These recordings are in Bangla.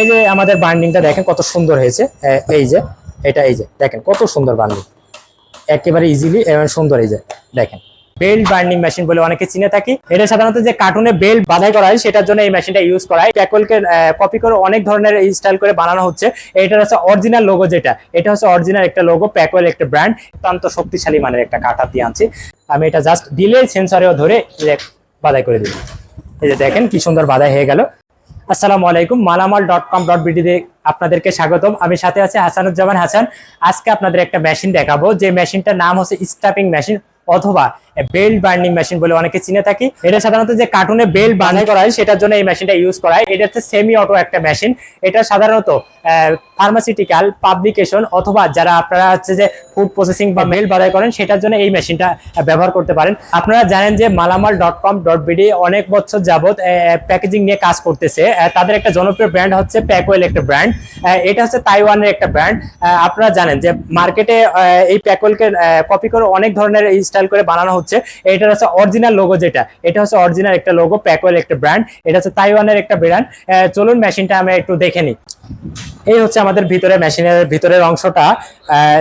এই যে আমাদের বান্ডিংটা দেখেন কত সুন্দর হয়েছে। এই যে, এটা এই যে, দেখেন কত সুন্দর বান্ডিং একেবারে ইজিলি এবং সুন্দর এই যে, দেখেন। বেল্ট বার্নিং মেশিন বলে অনেকে চিনে থাকি। এটা সাধারণত যে কার্টুনে বেল্ট বাধাই করা হয়, সেটার জন্য এই মেশিনটা ইউজ করা হয়। প্যাকলকে কপি করে অনেক ধরনের স্টাইল করে বানানো হচ্ছে। এটার হচ্ছে অরিজিনাল লোগো যেটা, এটা হচ্ছে অরিজিনাল একটা লোগো প্যাকওয়েল একটা ব্র্যান্ড অত্যন্ত শক্তিশালী মানের একটা কাটা দিয়ে আনছি। আমি এটা জাস্ট দিলে সেন্সরেও ধরে বাধাই করে দিই এই যে দেখেন কি সুন্দর বাধাই হয়ে গেল। আসসালামু আলাইকুম, মালামাল ডট কম ডট বিডিতে আপনাদেরকে স্বাগতম। আমি সাথে আছে হাসানুজ্জামান হাসান। আজকে আপনাদের একটা মেশিন দেখাবো। যে মেশিনটার নাম হচ্ছে স্টাপিং মেশিন অথবা বেল্ট বার্নিং মেশিন বলে অনেকে চিনে থাকি। এটা সাধারণত যে কার্টুনে বেল্ট বানাই করা হয়, সেটার জন্য এই মেশিনটা ইউজ করা হয়। এটা হচ্ছে সেমি অটো একটা মেশিন এটা সাধারণত ফার্মাসিউটিক্যাল পাবলিকেশন অথবা যারা আপনারা হচ্ছে যে ফুড প্রসেসিং বা মেল বাধাই করেন, সেটার জন্য এই মেশিনটা ব্যবহার করতে পারেন। আপনারা জানেন যে মালামাল ডট কম ডট বিডি অনেক বছর যাবত প্যাকেজিং নিয়ে কাজ করতেছে। তাদের একটা জনপ্রিয় ব্র্যান্ড হচ্ছে প্যাকওয়েল একটা ব্র্যান্ড এটা হচ্ছে তাইওয়ানের একটা ব্র্যান্ড আপনারা জানেন যে মার্কেটে এই প্যাকওয়েলকে কপি করে অনেক ধরনের স্টাইল করে বানানো হচ্ছে। এটা হচ্ছে অরিজিনাল লোগো যেটা, এটা হচ্ছে অরিজিনাল একটা লোগো প্যাকওয়েল একটা ব্র্যান্ড এটা হচ্ছে তাইওয়ানের একটা ব্র্যান্ড চলুন মেশিনটা আমরা একটু দেখে নিই। এই হচ্ছে আমাদের ভিতরে মেশিনের ভিতরের অংশটা।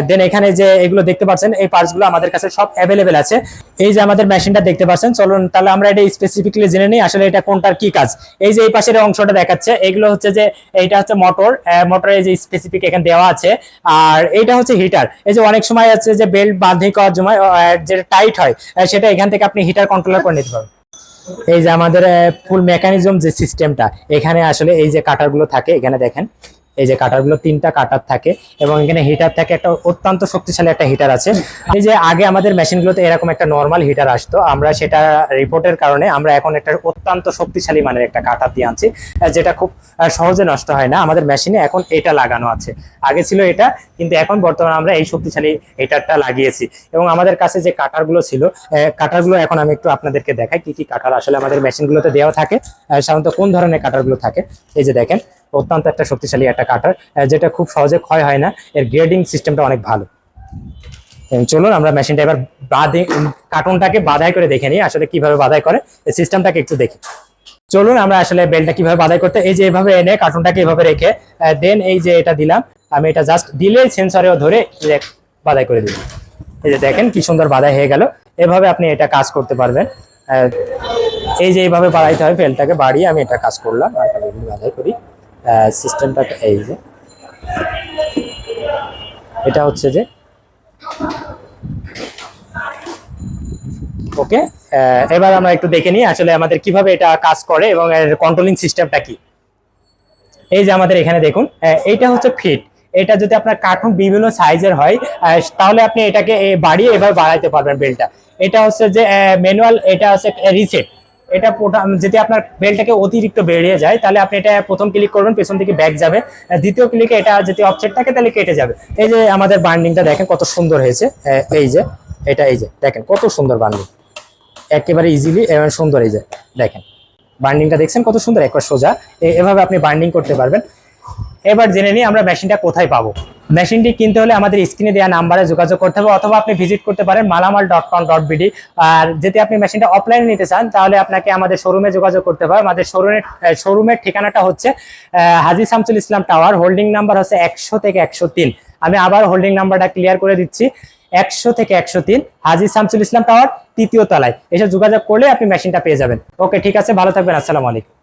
দেন এখানে যে এগুলো দেখতে পাচ্ছেন, এই পার্টসগুলো আমাদের কাছে সব অ্যাভেলেবেল আছে। এই যে আমাদের মেশিনটা দেখতে পাচ্ছেন, চলুন তাহলে আমরা এটা স্পেসিফিকলি জেনে নিই, আসলে এটা কোনটার কি কাজ। এই যে এই পাশের অংশটা দেখাচ্ছে, এগুলো হচ্ছে যে এইটা হচ্ছে মোটর মোটরের যে স্পেসিফিক এখানে দেওয়া আছে। আর এইটা হচ্ছে হিটার এই যে অনেক সময় আছে যে বেল্ট বাঁধে করার সময় যেটা টাইট হয় সেটা এখান থেকে আপনি হিটার কন্ট্রোলার করে নিতে পারবেন। এই যে আমাদের ফুল মেকানিজম যে সিস্টেমটা এখানে আসলে এই যে কাটারগুলো থাকে, এখানে দেখেন। এই যে কাটারগুলো তিনটা কাটার থাকে এবং এখানে হিটার থাকে, একটা অত্যন্ত শক্তিশালী একটা হিটার আছে। এই যে আগে আমাদের মেশিনগুলোতে এরকম একটা নর্মাল হিটার আসতো, আমরা সেটা রিপোর্টের কারণে আমরা এখন একটা অত্যন্ত শক্তিশালী মানের একটা কাটার দিয়ে আনছি, যেটা খুব সহজে নষ্ট হয় না। আমাদের মেশিনে এখন এটা লাগানো আছে। আগে ছিল এটা, কিন্তু এখন বর্তমানে আমরা এই শক্তিশালী হিটারটা লাগিয়েছি। এবং আমাদের কাছে যে কাটারগুলো ছিল কাটারগুলো এখন আমি একটু আপনাদেরকে দেখাই, কি কি কাটার আসলে আমাদের মেশিনগুলোতে দেওয়া থাকে সাধারণত কোন ধরনের কাটারগুলো থাকে। এই যে দেখেন অত্যন্ত একটা শক্তিশালী একটা কাটার যেটা খুব সহজে ক্ষয় হয় না। এর গ্রেডিং সিস্টেমটা অনেক ভালো। চলুন আমরা মেশিনটা এবার বাদে কার্টুনটাকে বাধাই করে দেখে নিই, আসলে কীভাবে বাধাই করে। সিস্টেমটাকে একটু দেখি। চলুন আমরা আসলে বেলটা কীভাবে বাধাই করতে, এই যে এভাবে এনে কার্টুনটাকে এভাবে রেখে দেন এই যে এটা দিলাম, আমি এটা জাস্ট দিলে সেন্সরেও ধরে বাধাই করে দিলাম। এই যে দেখেন কি সুন্দর বাধাই হয়ে গেল। এভাবে আপনি এটা কাজ করতে পারবেন। এই যে এইভাবে বাড়াইতে হয় ফেলটাকে বাড়িয়ে আমি এটা কাজ করলাম। বাধাই করি। সিস্টেমটাকে এই যে। এটা হচ্ছে যে, ওকে এবার আমরা একটু দেখে নিই আসলে আমাদের কীভাবে এটা কাজ করে এবং এর কন্ট্রোলিং সিস্টেমটা কি। এই যে আমাদের এখানে দেখুন এইটা হচ্ছে ফিট এটা যদি আপনার কার্টুন বিভিন্ন সাইজের হয় তাহলে আপনি এটাকে বাড়িয়ে এভাবে বাড়াইতে পারবেন বেলটা এটা হচ্ছে যে ম্যানুয়াল এটা হচ্ছে রিসেট এটা যদি আপনার বেলটাকে অতিরিক্ত বেরিয়ে যায়, তাহলে আপনি এটা প্রথম ক্লিক করবেন, পেছন থেকে ব্যাক যাবে। দ্বিতীয় ক্লিকে এটা যদি অফসেট থাকে, তাহলে কেটে যাবে। এই যে আমাদের বান্ডিংটা দেখেন কত সুন্দর হয়েছে। এই যে, এটা এই যে, দেখেন কত সুন্দর বান্ডিং একেবারে ইজিলি এবং সুন্দর এই যে, দেখেন। বান্ডিংটা দেখছেন কত সুন্দর, একবার সোজা। এভাবে আপনি বান্ডিং করতে পারবেন। এবার জেনে নিই আমরা মেশিনটা কোথায় পাবো। মেশিনটি কিনতে হলে আমাদের স্ক্রিনে দেওয়া নাম্বারে যোগাযোগ করতে হবে অথবা আপনি ভিজিট করতে পারেন Malamal dot com dot BD আর যদি আপনি মেশিনটা অফলাইনে নিতে চান, তাহলে আপনাকে আমাদের শোরুমে যোগাযোগ করতে হবে। আমাদের শোরুমের শোরুমের ঠিকানাটা হচ্ছে Haji Shamsul Islam tower holding number হচ্ছে একশো থেকে একশো তিন। আমি আবার হোল্ডিং নাম্বারটা ক্লিয়ার করে দিচ্ছি, একশো থেকে একশো তিন, হাজি শামসুল ইসলাম টাওয়ার তৃতীয় তলায়। এসে যোগাযোগ করলে আপনি মেশিনটা পেয়ে যাবেন। ওকে ঠিক আছে, ভালো থাকবেন, আসসালামু আলাইকুম।